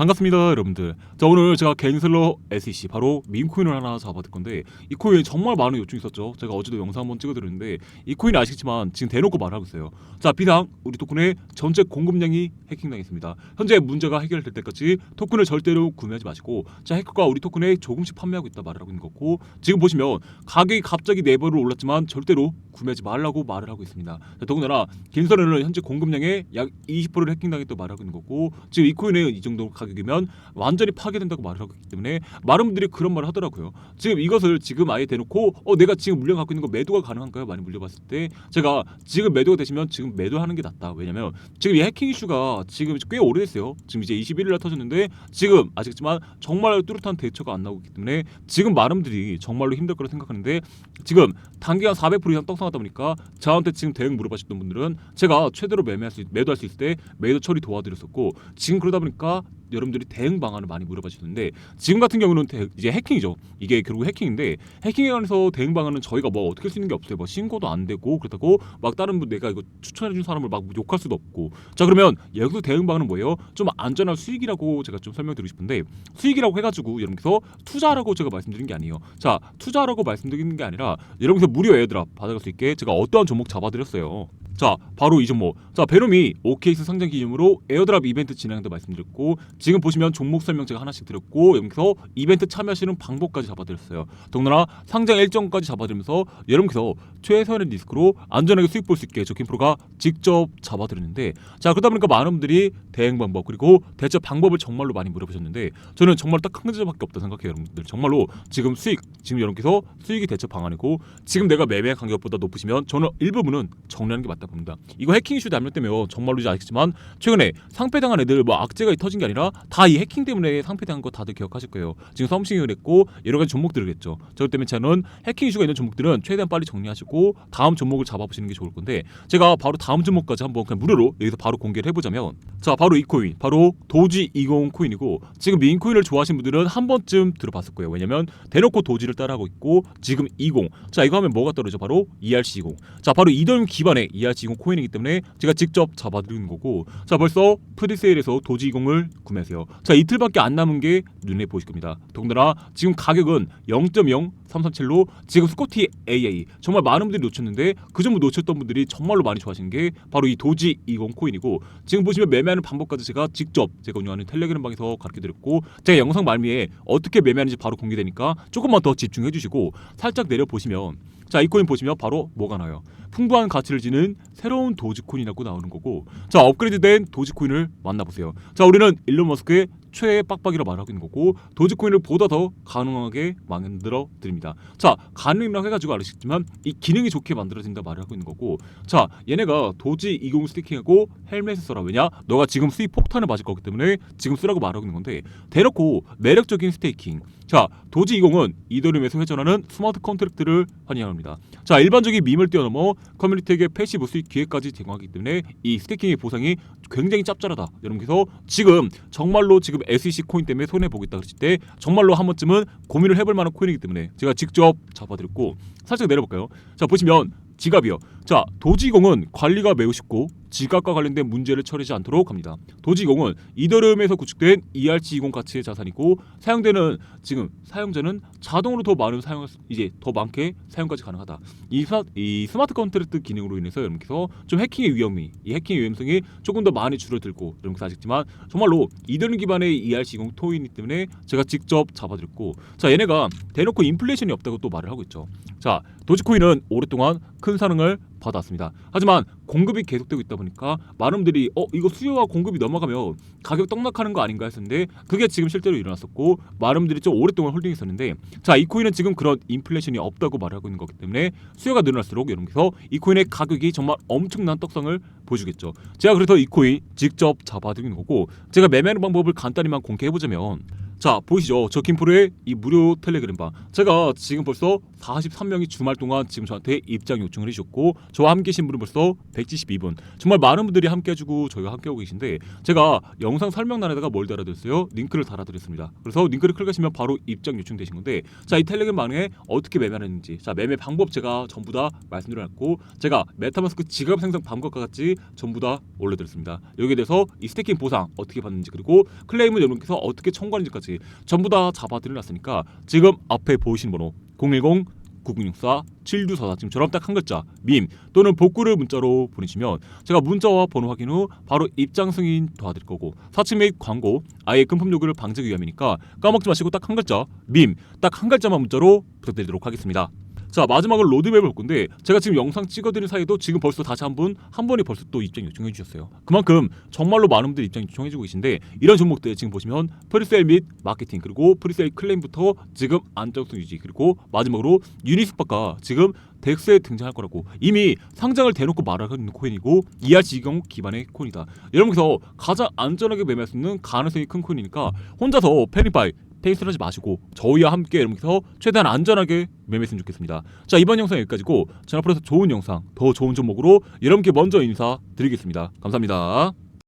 반갑습니다 여러분들. 자 오늘 제가 겐슬러 SEC 바로 밈코인을 하나 잡아들 건데 이 코인 정말 많은 요청이 있었죠. 제가 어제도 영상 한번 찍어드렸는데 이 코인 아시겠지만 지금 대놓고 말하고 있어요. 자 비상 우리 토큰의 전체 공급량이 해킹당했습니다. 현재 문제가 해결될 때까지 토큰을 절대로 구매하지 마시고 자 해커가 우리 토큰에 조금씩 판매하고 있다 말을 하고 있는 거고 지금 보시면 가격이 갑자기 네 배로 올랐지만 절대로 구매하지 말라고 말을 하고 있습니다 자, 더군다나 겐슬러는 현재 공급량의 약 20%를 해킹당했다고 말하고 있는 거고 지금 이 코인의 이 정도 가격이면 완전히 파괴된다고 말을 하고 있기 때문에 많은 분들이 그런 말을 하더라고요. 지금 이것을 지금 아예 대놓고 어 내가 지금 물량 갖고 있는 거 매도가 가능한가요? 많이 물려봤을 때 제가 지금 매도가 되시면 지금 매도하는 게 낫다. 왜냐면 지금 이 해킹 이슈가 지금 꽤 오래됐어요. 지금 이제 21일 날 터졌는데 지금 아시겠지만 정말 뚜렷한 대처가 안 나오기 때문에 지금 많은 분들이 정말로 힘들 거라 생각하는데 지금 단기간 400% 이상 떡 상하다 보니까 저한테 지금 대응 물어보셨던 분들은 제가 최대로 매매할 수 매도할 수 있을 때 매도 처리 도와드렸었고 지금 그러다 보니까 여러분들이 대응 방안을 많이 물어봐 주시는데 지금 같은 경우는 대- 이제 해킹이죠. 이게 결국 해킹인데 해킹에 관해서 대응 방안은 저희가 뭐 어떻게 할 수 있는 게 없어요. 뭐 신고도 안 되고 그렇다고 막 다른 분 내가 이거 추천해 준 사람을 막 욕할 수도 없고 자 그러면 여기서 대응 방안은 뭐예요? 좀 안전한 수익이라고 제가 좀 설명드리고 싶은데 수익이라고 해가지고 여러분께서 투자라고 제가 말씀드린 게 아니에요. 자 투자라고 말씀드리는 게 아니라 여러분께서 무료 에어드랍 받아갈 수 있게 제가 어떠한 종목 잡아드렸어요. 자 바로 이 종목. 자 베놈이 OKX 상장 기념으로 에어드랍 이벤트 진행도 말씀드렸고 지금 보시면 종목 설명 제가 하나씩 드렸고 여기서 이벤트 참여하시는 방법까지 잡아드렸어요. 더군다나 상장 일정까지 잡아드리면서 여러분께서 최소한의 리스크로 안전하게 수익 볼 수 있게 저킴 프로가 직접 잡아드렸는데 자 그러다 보니까 많은 분들이 대응 방법 그리고 대처 방법을 정말로 많이 물어보셨는데 저는 정말 딱 한 가지밖에 없다 생각해요 여러분들. 정말로 지금 수익 지금 여러분께서 수익이 대처 방안이고 지금 내가 매매 간격보다 높으시면 저는 일부분은 정리하는 게 맞다 봅니다. 이거 해킹 이슈 담력 때문에 정말로 이제 아시겠지만 최근에 상패당한 애들 뭐 악재가 터진 게 아니라 다 이 해킹 때문에 상패당한 거 다들 기억하실 거예요. 지금 썸씽을 했고 여러 가지 종목들을 했죠. 저 때문에 저는 해킹 이슈가 있는 종목들은 최대한 빨리 정리하시고 다음 종목을 잡아보시는 게 좋을 건데 제가 바로 다음 종목까지 한번 그냥 무료로 여기서 바로 공개를 해보자면 자 바로 이 코인. 바로 도지 20 코인이고 지금 민 코인을 좋아하시는 분들은 한 번쯤 들어봤을 거예요. 왜냐면 대놓고 도지를 따라하고 있고 지금 20 자 이거 하면 뭐가 떨어져? 바로 ERC20 자 바로 이더리움 기반의 ERC20 코인이기 때문에 제가 직접 잡아드리는 거고 자 벌써 프리세일에서 도지 20을 구매하세요. 자 이틀밖에 안 남은 게 눈에 보이실 겁니다. 더군다나 지금 가격은 0.0337로 지금 스코티 AA 정말 많은 분들이 놓쳤는데 그 전부 놓쳤던 분들이 정말로 많이 좋아하시는 게 바로 이 도지 20 코인이고 지금 보시면 매매하는 방법까지 제가 직접 제가 운영하는 텔레그램 방에서 가르쳐 드렸고 제가 영상 말미에 어떻게 매매하는지 바로 공개되니까 조금만 더 집중해 주시고 살짝 내려 보시면 자 이 코인 보시면 바로 뭐가 나와요? 풍부한 가치를 지닌 새로운 도지코인이라고 나오는 거고 자 업그레이드된 도지코인을 만나보세요. 자 우리는 일론 머스크의 최애 빡빡이라 말하고 있는 거고 도지코인을 보다 더 가능하게 만들어 드립니다. 자 가능이라고 해가지고 아시겠지만 이 기능이 좋게 만들어진다 말을 하고 있는 거고 자 얘네가 도지 20 스티킹하고 헬멧을 써라. 왜냐? 너가 지금 수익 폭탄을 맞을 거기 때문에 지금 쓰라고 말하고 있는 건데 대놓고 매력적인 스테이킹 자 도지 20은 이더리움에서 회전하는 스마트 컨트랙트를 환영합니다. 자 일반적인 밈을 뛰어넘어 커뮤니티에게 패시브 수익 기회까지 제공하기 때문에 이 스테이킹의 보상이 굉장히 짭짤하다. 여러분께서 지금 정말로 지금 SEC 코인 때문에 손해 보고 있다 그랬을 때 정말로 한 번쯤은 고민을 해볼 만한 코인이기 때문에 제가 직접 잡아드렸고 살짝 내려볼까요? 자 보시면 지갑이요. 자, 도지공은 관리가 매우 쉽고 지갑과 관련된 문제를 처리하지 않도록 합니다. 도지공은 이더리움에서 구축된 ERC20 가치의 자산이고 사용되는 지금 사용자는 자동으로 더 많은 사용 이제 더 많게 사용까지 가능하다. 이, 스마, 이 스마트 컨트랙트 기능으로 인해서 여러분께서 좀 해킹의 위험이 이 해킹의 위험성이 조금 더 많이 줄어들고 여러분께서 아시겠지만 정말로 이더리움 기반의 ERC20 토이기 때문에 제가 직접 잡아드렸고 자 얘네가 대놓고 인플레이션이 없다고 또 말을 하고 있죠. 자 도지코인은 오랫동안 큰 사랑을 받았습니다. 하지만 공급이 계속되고 있다 보니까 분들이 어 이거 수요와 공급이 넘어가면 가격 떡락하는 거 아닌가 했었는데 그게 지금 실제로 일어났었고 분들이 좀 오랫동안 홀딩했었는데 자 이 코인은 지금 그런 인플레이션이 없다고 말하고 있는 거기 때문에 수요가 늘어날수록 여러분께서 이 코인의 가격이 정말 엄청난 떡상을 보여주겠죠. 제가 그래서 이 코인 직접 잡아드리는 거고 제가 매매하는 방법을 간단히만 공개해보자면 자 보이시죠? 저 김프로의 이 무료 텔레그램방 제가 지금 벌써 43명이 주말 동안 지금 저한테 입장 요청을 해주셨고 저와 함께 계신 분은 벌써 172분 정말 많은 분들이 함께 해주고 저희와 함께 하고 계신데 제가 영상 설명란에다가 뭘 달아드렸어요? 링크를 달아드렸습니다 그래서 링크를 클릭하시면 바로 입장 요청되신 건데 자 이 텔레그램방에 어떻게 매매하는지 자 매매 방법 제가 전부 다 말씀드렸고 제가 메타마스크 지갑 생성 방법과 같이 전부 다 올려드렸습니다 여기에 대해서 이 스테이킹 보상 어떻게 받는지 그리고 클레임을 여러분께서 어떻게 청구하는지까지 전부 다 잡아드려놨으니까 지금 앞에 보이시는 번호 010 9964 7244 지금처럼 딱 한 글자 밈 또는 복구를 문자로 보내시면 제가 문자와 번호 확인 후 바로 입장 승인 도와드릴 거고 사칭 및 광고 아예 금품 요구를 방지하기 위함이니까 까먹지 마시고 딱 한 글자 밈 딱 한 글자만 문자로 부탁드리도록 하겠습니다. 자 마지막으로 로드맵을 볼 건데 제가 지금 영상 찍어드린 사이도 지금 벌써 다시 한분한 번이 벌써 또 입장 요청해 주셨어요. 그만큼 정말로 많은 분들이 입장 요청해 주고 계신데 이런 종목들 지금 보시면 프리세일 및 마케팅 그리고 프리세일 클레임부터 지금 안정성 유지 그리고 마지막으로 유니스파가 지금 덱스에 등장할 거라고 이미 상장을 대놓고 말하고 있는 코인이고 ERC20 기반의 코인이다. 여러분께서 가장 안전하게 매매할 수 있는 가능성이 큰 코인이니까 혼자서 패닉바이 페이스를 하지 마시고 저희와 함께 여러분께서 최대한 안전하게 매매했으면 좋겠습니다. 자 이번 영상 여기까지고 전 앞으로 더 좋은 영상, 더 좋은 종목으로 여러분께 먼저 인사드리겠습니다. 감사합니다.